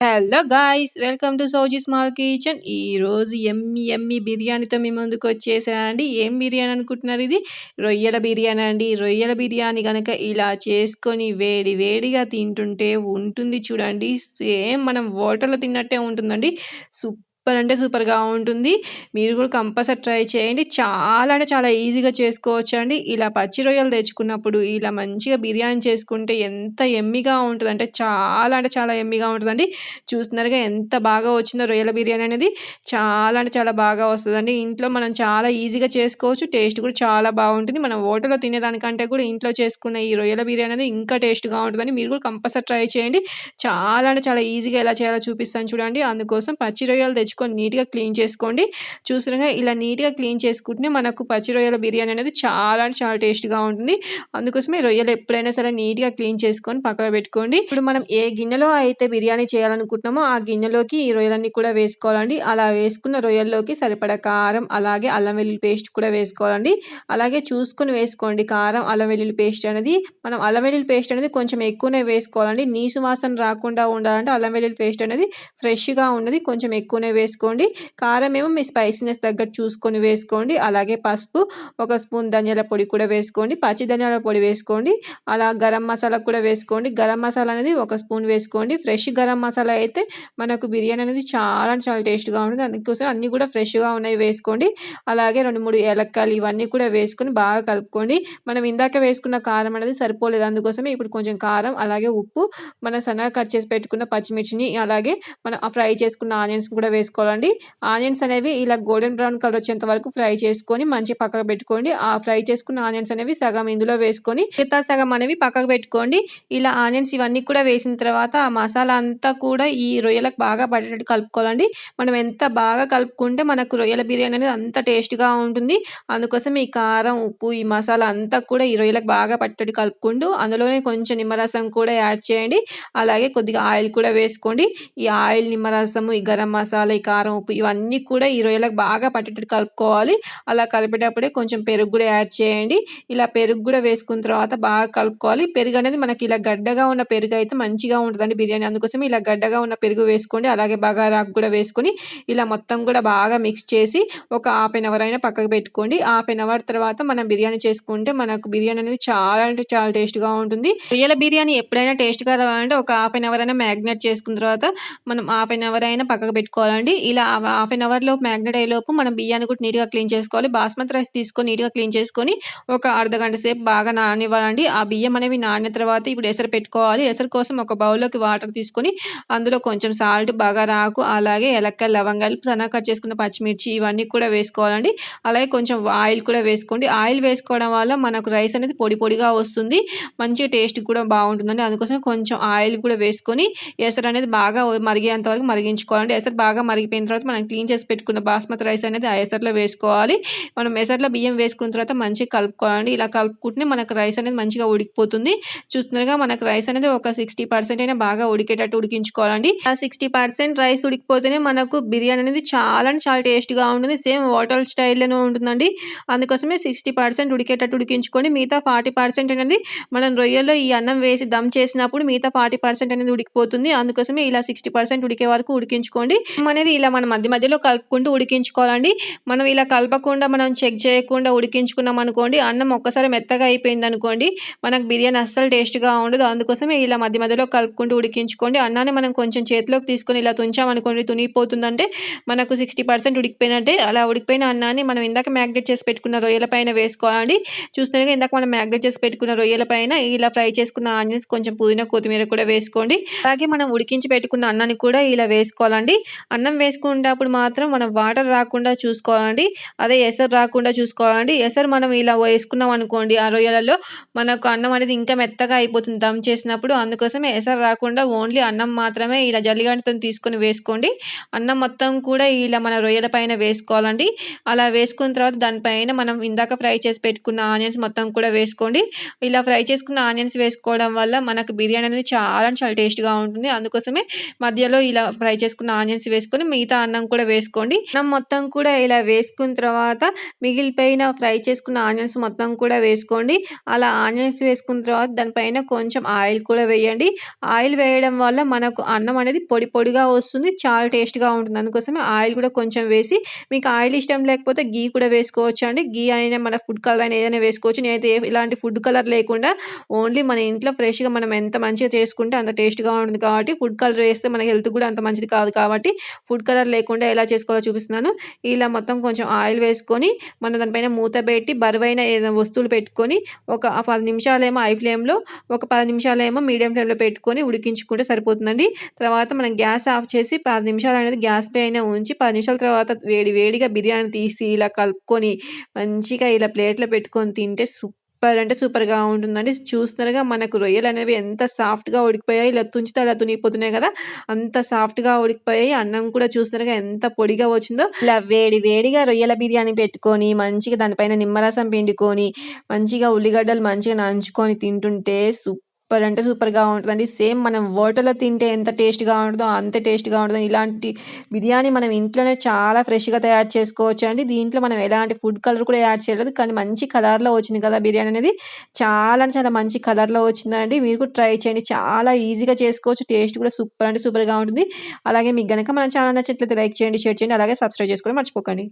Hello guys welcome to Sowji small kitchen ఈరోజు ఎమ్మి ఎమ్మి బిర్యానీతో మీ ముందుకు వచ్చేసానండి ఏం బిర్యానీ అనుకుంటున్నారు ఇది? రొయ్యల బిర్యానీ అండి. రొయ్యల బిర్యానీ కనుక ఇలా చేసుకొని వేడి వేడిగా తింటుంటే ఉంటుంది చూడండి. సేమ్ మనం హోటల్లో తిన్నట్టే ఉంటుందండి. సూపర్ సూపర్ అంటే సూపర్గా ఉంటుంది. మీరు కూడా కంపల్సరీ ట్రై చేయండి. చాలా అంటే చాలా ఈజీగా చేసుకోవచ్చు అండి ఇలా పచ్చి రొయ్యలు తెచ్చుకున్నప్పుడు ఇలా మంచిగా బిర్యానీ చేసుకుంటే ఎంత ఎమ్మిగా ఉంటుంది అంటే చాలా అంటే చాలా ఎమ్మిగా ఉంటుందండి. చూస్తున్నారుగా ఎంత బాగా వచ్చిందో రొయ్యల బిర్యానీ అనేది. చాలా అంటే చాలా బాగా వస్తుందండి. ఇంట్లో మనం చాలా ఈజీగా చేసుకోవచ్చు. టేస్ట్ కూడా చాలా బాగుంటుంది. మనం హోటల్లో తినేదానికంటే కూడా ఇంట్లో చేసుకున్న ఈ రొయ్యల బిర్యానీ అనేది ఇంకా టేస్ట్గా ఉంటుందని మీరు కూడా కంపల్సరీ ట్రై చేయండి. చాలా అంటే చాలా ఈజీగా ఎలా చేయాలో చూపిస్తాను చూడండి. అందుకోసం పచ్చి రొయ్యలు తెచ్చుకొని నీట్గా క్లీన్ చేసుకోండి. చూసినగా ఇలా నీట్గా క్లీన్ చేసుకుంటే మనకు పచ్చి రొయ్యల బిర్యానీ అనేది చాలా అంటే చాలా టేస్ట్గా ఉంటుంది. అందుకోసమే రొయ్యలు ఎప్పుడైనా సరే నీట్గా క్లీన్ చేసుకొని పక్కన పెట్టుకోండి. ఇప్పుడు మనం ఏ గిన్నెలో అయితే బిర్యానీ చేయాలనుకుంటున్నామో ఆ గిన్నెలోకి ఈ రొయ్యలన్నీ కూడా వేసుకోవాలండి. అలా వేసుకున్న రొయ్యల్లోకి సరిపడ కారం అలాగే అల్లం వెల్లుల్లి పేస్ట్ కూడా వేసుకోవాలండి. అలాగే చూసుకుని వేసుకోండి కారం అల్లం వెల్లుల్లి పేస్ట్ అనేది. మనం అల్లం వెల్లుల్లి పేస్ట్ అనేది కొంచెం ఎక్కువనే వేసుకోవాలండి. నీసు వాసన రాకుండా ఉండాలంటే అల్లం వెల్లుల్లి పేస్ట్ అనేది ఫ్రెష్గా ఉన్నది కొంచెం ఎక్కువనే వేసుకోండి. కారం ఏమో మీ స్పైసీనెస్ తగ్గట్టు చూసుకొని వేసుకోండి. అలాగే పసుపు ఒక స్పూన్ ధనియాల పొడి కూడా వేసుకోండి. పచ్చి ధనియాల పొడి వేసుకోండి. అలా గరం మసాలా కూడా వేసుకోండి. గరం మసాలా అనేది ఒక స్పూన్ వేసుకోండి. ఫ్రెష్ గరం మసాలా అయితే మనకు బిర్యానీ అనేది చాలా చాలా టేస్ట్గా ఉంటుంది. అందుకోసం అన్నీ కూడా ఫ్రెష్గా ఉన్నాయి వేసుకోండి. అలాగే రెండు మూడు ఏలక్కాయలు ఇవన్నీ కూడా వేసుకొని బాగా కలుపుకోండి. మనం ఇందాక వేసుకున్న కారం అనేది సరిపోలేదు. అందుకోసమే ఇప్పుడు కొంచెం కారం అలాగే ఉప్పు మన సన్నగా కట్ చేసి పెట్టుకున్న పచ్చిమిర్చిని అలాగే మనం ఫ్రై చేసుకున్న ఆనియన్స్ కూడా చేసుకోవాలండి ఆనియన్స్ అనేవి ఇలా గోల్డెన్ బ్రౌన్ కలర్ వచ్చేంత వరకు ఫ్రై చేసుకొని మంచి పక్కకు పెట్టుకోండి. ఆ ఫ్రై చేసుకున్న ఆనియన్స్ అనేవి సగం ఇందులో వేసుకొని మిగతా సగం అనేవి పక్కకు పెట్టుకోండి. ఇలా ఆనియన్స్ ఇవన్నీ కూడా వేసిన తర్వాత ఆ మసాలా అంతా కూడా ఈ రొయ్యలకు బాగా పడేటట్టు కలుపుకోవాలండి. మనం ఎంత బాగా కలుపుకుంటే మనకు రొయ్యల బిర్యానీ అనేది అంత టేస్ట్గా ఉంటుంది. అందుకోసం ఈ కారం ఉప్పు ఈ మసాలా అంతా కూడా ఈ రొయ్యలకు బాగా పట్టేటట్టు కలుపుకుంటూ అందులోనే కొంచెం నిమ్మరసం కూడా యాడ్ చేయండి. అలాగే కొద్దిగా ఆయిల్ కూడా వేసుకోండి. ఈ ఆయిల్ నిమ్మరసము ఈ గరం మసాలా కారం ఉప్పు ఇవన్నీ కూడా ఈ రొయ్యలకు బాగా పట్టేటట్టు కలుపుకోవాలి. అలా కలిపేటప్పుడే కొంచెం పెరుగు కూడా యాడ్ చేయండి. ఇలా పెరుగు కూడా వేసుకున్న తర్వాత బాగా కలుపుకోవాలి. పెరుగు అనేది మనకి ఇలా గడ్డగా ఉన్న పెరుగు అయితే మంచిగా ఉంటుందండి బిర్యానీ. అందుకోసం ఇలా గడ్డగా ఉన్న పెరుగు వేసుకోండి. అలాగే బాగా బగారాకు కూడా వేసుకొని ఇలా మొత్తం కూడా బాగా మిక్స్ చేసి ఒక హాఫ్ అన్ అవర్ అయినా పక్కకు పెట్టుకోండి. హాఫ్ అన్ అవర్ తర్వాత మనం బిర్యానీ చేసుకుంటే మనకు బిర్యానీ అనేది చాలా అంటే చాలా టేస్ట్గా ఉంటుంది. రొయ్యల బిర్యానీ ఎప్పుడైనా టేస్ట్గా రావాలంటే ఒక హాఫ్ అన్ అవర్ అయినా మ్యాగ్నేట్ చేసుకున్న తర్వాత మనం హాఫ్ అన్ అవర్ అయినా పక్కకు పెట్టుకోవాలండి. ఇలా హాఫ్ అన్ అవర్ లోపు మ్యాగ్నెట్ అయ్యేలోపు మనం బియ్యాన్ని కూడా నీట్గా క్లీన్ చేసుకోవాలి బాస్మతి రైస్ తీసుకొని నీట్గా క్లీన్ చేసుకొని ఒక అర్ధ గంట సేపు బాగా నానివ్వాలండి ఆ బియ్యం అనేవి నానిన తర్వాత ఇప్పుడు ఎసరు పెట్టుకోవాలి. ఎసరు కోసం ఒక బౌల్లోకి వాటర్ తీసుకొని అందులో కొంచెం సాల్ట్ బాగా రాకు అలాగే ఎలక్కలు లవంగాలు సన్నగా కట్ చేసుకున్న పచ్చిమిర్చి ఇవన్నీ కూడా వేసుకోవాలండి. అలాగే కొంచెం ఆయిల్ కూడా వేసుకోండి. ఆయిల్ వేసుకోవడం వల్ల మనకు రైస్ అనేది పొడి పొడిగా వస్తుంది. మంచి టేస్ట్ కూడా బాగుంటుందండి. అందుకోసం కొంచెం ఆయిల్ కూడా వేసుకొని ఎసరు అనేది బాగా మరిగేంత వరకు మరిగించుకోవాలండి. ఎసరు బాగా కరిగిపోయిన తర్వాత మనం క్లీన్ చేసి పెట్టుకున్న బాస్మతి రైస్ అనేది ఆ ఎసర్లో వేసుకోవాలి. మనం ఎసర్లో బియ్యం వేసుకున్న తర్వాత మంచిగా కలుపుకోవాలండి ఇలా కలుపుకుంటే మనకు రైస్ అనేది మంచిగా ఉడికిపోతుంది. చూస్తున్నారుగా మనకు రైస్ అనేది ఒక సిక్స్టీ పర్సెంట్ అయినా బాగా ఉడికేటట్టు ఉడికించుకోవాలండి. ఆ సిక్స్టీ పర్సెంట్ రైస్ ఉడికిపోతేనే మనకు బిర్యానీ అనేది చాలా చాలా టేస్ట్గా ఉంటుంది. సేమ్ హోటల్ స్టైల్లోనే ఉంటుందండి. అందుకోసమే సిక్స్టీ పర్సెంట్ ఉడికేటట్టు ఉడికించుకొని మిగతా ఫార్టీ పర్సెంట్ అనేది మనం రొయ్యల్లో ఈ అన్నం వేసి దమ్ చేసినప్పుడు మిగతా ఫార్టీ పర్సెంట్ అనేది ఉడికిపోతుంది. అందుకోసమే ఇలా సిక్స్టీ పర్సెంట్ ఉడికే వరకు ఉడికించుకోండి. అనేది ఇలా మనం మధ్య మధ్యలో కలుపుకుంటూ ఉడికించుకోవాలండి. మనం ఇలా కలపకుండా మనం చెక్ చేయకుండా ఉడికించుకున్నాం అనుకోండి అన్నం ఒక్కసారి మెత్తగా అయిపోయింది అనుకోండి మనకు బిర్యానీ అస్సలు టేస్ట్గా ఉండదు. అందుకోసమే ఇలా మధ్య మధ్యలో కలుపుకుంటూ ఉడికించుకోండి. అన్నాన్ని మనం కొంచెం చేతిలోకి తీసుకొని ఇలా తుంచామనుకోండి తునిగిపోతుందంటే మనకు సిక్స్టీ పర్సెంట్ ఉడికిపోయినట్టే. అలా ఉడికిపోయిన అన్నాన్ని మనం ఇందాక మ్యాగ్నేట్ చేసి పెట్టుకున్న రొయ్యల పైన వేసుకోవాలండి. చూస్తున్నాక ఇందాక మనం మ్యాగ్నేట్ చేసి పెట్టుకున్న రొయ్యల పైన ఇలా ఫ్రై చేసుకున్న ఆనియన్స్ కొంచెం పుదీనా కొత్తిమీర కూడా వేసుకోండి. అలాగే మనం ఉడికించి పెట్టుకున్న అన్నాన్ని కూడా ఇలా వేసుకోవాలండి. అన్నం వేసుకునేటప్పుడు మాత్రం మనం వాటర్ రాకుండా చూసుకోవాలండి. అదే ఎసరు రాకుండా చూసుకోవాలండి. ఎసరు మనం ఇలా వేసుకున్నాం అనుకోండి ఆ రొయ్యలలో మనకు అన్నం అనేది ఇంకా మెత్తగా అయిపోతుంది. దమ్ చేసినప్పుడు అందుకోసమే ఎసరు రాకుండా ఓన్లీ అన్నం మాత్రమే ఇలా జల్లిగంటతో తీసుకొని వేసుకోండి. అన్నం మొత్తం కూడా ఇలా మన రొయ్యల పైన వేసుకోవాలండి. అలా వేసుకున్న తర్వాత దానిపైన మనం ఇందాక ఫ్రై చేసి పెట్టుకున్న ఆనియన్స్ మొత్తం కూడా వేసుకోండి. ఇలా ఫ్రై చేసుకున్న ఆనియన్స్ వేసుకోవడం వల్ల మనకు బిర్యానీ అనేది చాలా చాలా టేస్ట్గా ఉంటుంది. అందుకోసమే మధ్యలో ఇలా ఫ్రై చేసుకున్న ఆనియన్స్ వేసుకొని వేసుకొని మిగతా అన్నం కూడా వేసుకోండి. అన్నం మొత్తం కూడా ఇలా వేసుకున్న తర్వాత మిగిలిపోయిన ఫ్రై చేసుకున్న ఆనియన్స్ మొత్తం కూడా వేసుకోండి. అలా ఆనియన్స్ వేసుకున్న తర్వాత దానిపైన కొంచెం ఆయిల్ కూడా వేయండి. ఆయిల్ వేయడం వల్ల మనకు అన్నం అనేది పొడి పొడిగా వస్తుంది. చాలా టేస్ట్‌గా ఉంటుంది. అందుకోసమే ఆయిల్ కూడా కొంచెం వేసి మీకు ఆయిల్ ఇష్టం లేకపోతే గీ కూడా వేసుకోవచ్చు అండి గీ అయినా మన ఫుడ్ కలర్ అయినా ఏదైనా వేసుకోవచ్చు. నేనైతే ఇలాంటి ఫుడ్ కలర్ లేకుండా ఓన్లీ మన ఇంట్లో ఫ్రెష్‌గా మనం ఎంత మంచిగా చేసుకుంటే అంత టేస్ట్‌గా ఉంటుంది కాబట్టి ఫుడ్ కలర్ వేస్తే మన హెల్త్ కూడా అంత మంచిది కాదు కాబట్టి ఫుడ్ కలర్ లేకుండా ఎలా చేసుకోవాలో చూపిస్తున్నాను. ఇలా మొత్తం కొంచెం ఆయిల్ వేసుకొని మనం దానిపైన మూత పెట్టి బరువైన ఏదైనా వస్తువులు పెట్టుకొని ఒక పది నిమిషాలేమో హై ఫ్లేమ్‌లో ఒక పది నిమిషాలేమో మీడియం ఫ్లేమ్‌లో పెట్టుకొని ఉడికించుకుంటే సరిపోతుందండి. తర్వాత మనం గ్యాస్ ఆఫ్ చేసి పది నిమిషాలు అనేది గ్యాస్ అయినా ఉంచి పది నిమిషాల తర్వాత వేడి వేడిగా బిర్యానీ తీసి ఇలా కలుపుకొని మంచిగా ఇలా ప్లేట్‌లో పెట్టుకొని తింటే సూపర్ సూపర్ అంటే సూపర్‌గా ఉంటుందండి. చూస్తున్నారుగా మనకు రొయ్యలు అనేవి ఎంత సాఫ్ట్‌గా ఉడికిపోయాయి. ఇలా తుంచితే అలా తునిగిపోతున్నాయి కదా! అంత సాఫ్ట్‌గా ఉడికిపోయాయి. అన్నం కూడా చూస్తున్నారుగా ఎంత పొడిగా వచ్చిందో. ఇలా వేడి వేడిగా రొయ్యల బిర్యానీ పెట్టుకొని మంచిగా దానిపైన నిమ్మరసం పిండుకొని మంచిగా ఉల్లిగడ్డలు మంచిగా నంచుకొని తింటుంటే సూపర్ అంటే సూపర్‌గా ఉంటుందండి సేమ్ మనం హోటల్‌లో తింటే ఎంత టేస్ట్‌గా ఉంటుందో అంతే టేస్ట్‌గా ఉంటుందో ఇలాంటి బిర్యానీ మనం ఇంట్లోనే చాలా ఫ్రెష్‌గా తయారు చేసుకోవచ్చు అండి దీంట్లో మనం ఎలాంటి ఫుడ్ కలర్ కూడా యాడ్ చేయలేదు. కానీ మంచి కలర్‌లో వచ్చింది కదా! బిర్యానీ అనేది. చాలా అంటే చాలా మంచి కలర్‌లో వచ్చిందండి. మీరు కూడా ట్రై చేయండి. చాలా ఈజీగా చేసుకోవచ్చు. టేస్ట్ కూడా సూపర్ అంటే సూపర్‌గా ఉంటుంది. అలాగే మీకు కనుక మన ఛానల్ నచ్చినట్లయితే లైక్ చేయండి, షేర్ చేయండి. అలాగే సబ్స్క్రైబ్ చేసుకోవడం మర్చిపోకండి.